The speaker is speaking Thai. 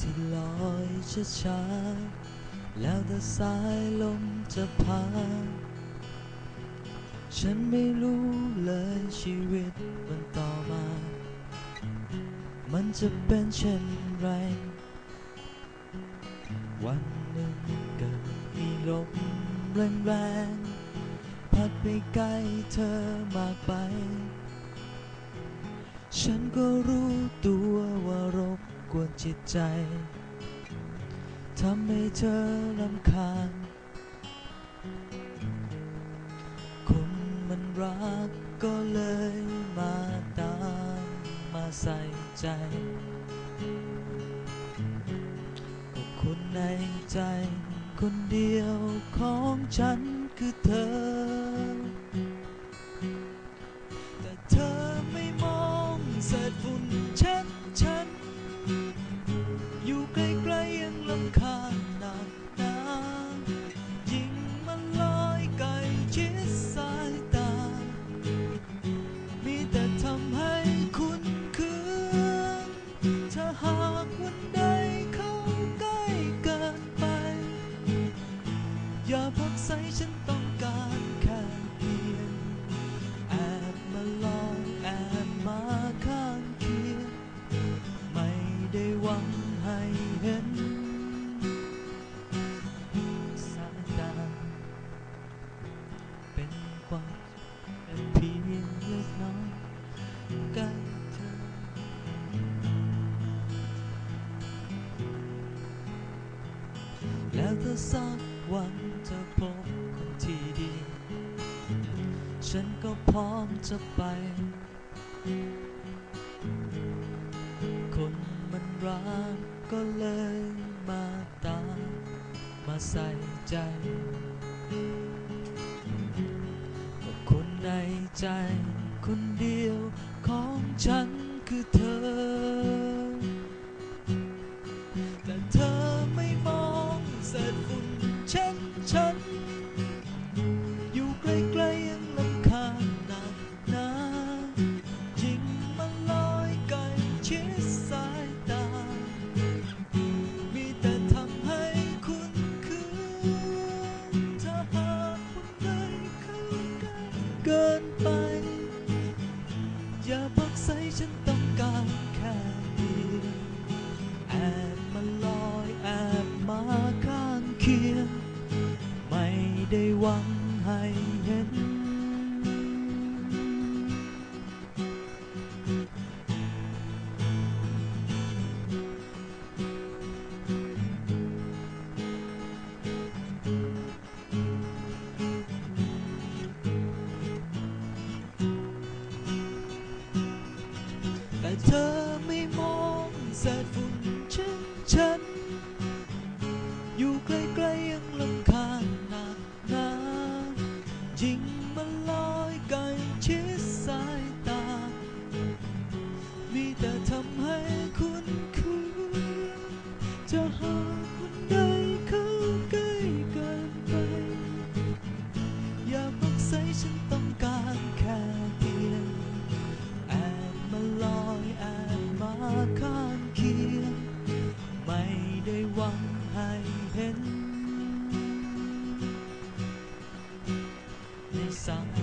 ที่ลอยช้าๆแล้วแต่สายลมจะพา ฉันไม่รู้เลยชีวิตมันต่อมา มันจะเป็นเช่นไร วันหนึ่งเกิดมีลมแรงๆพัดไปไกลเธอมากไป ฉันก็รู้ตัวว่ารบ กวนจิตใจ ทำให้เธอรำคาญ คนมันรักก็เลยมาตามมาใส่ใจ ก็คนในใจคนเดียวของฉันคือเธอ แต่เธอไม่มองเศษฝุ่น วาเป็นเพียงเล็กน้อยใกล้เธอแล้วถ้าสักวันเธอพบคนที่ดี ฉันก็พร้อมจะไป คนมันรักก็เลยมาตามมาใส่ใจ ใจคนเดียวของฉันคือเธอ นไป อย่าพักใส่ฉันต้องการแค่เพียงแอบมาลอยแอบมาข้างเคียง ไม่ได้หวังให้เห็น ฉัน อยู่ใกล้ๆยังลำคาญหนักหนายิงมันลอยไกลชิดสายตา มีแต่ทำให้คุณคืนจะหาคุณได้ Sun.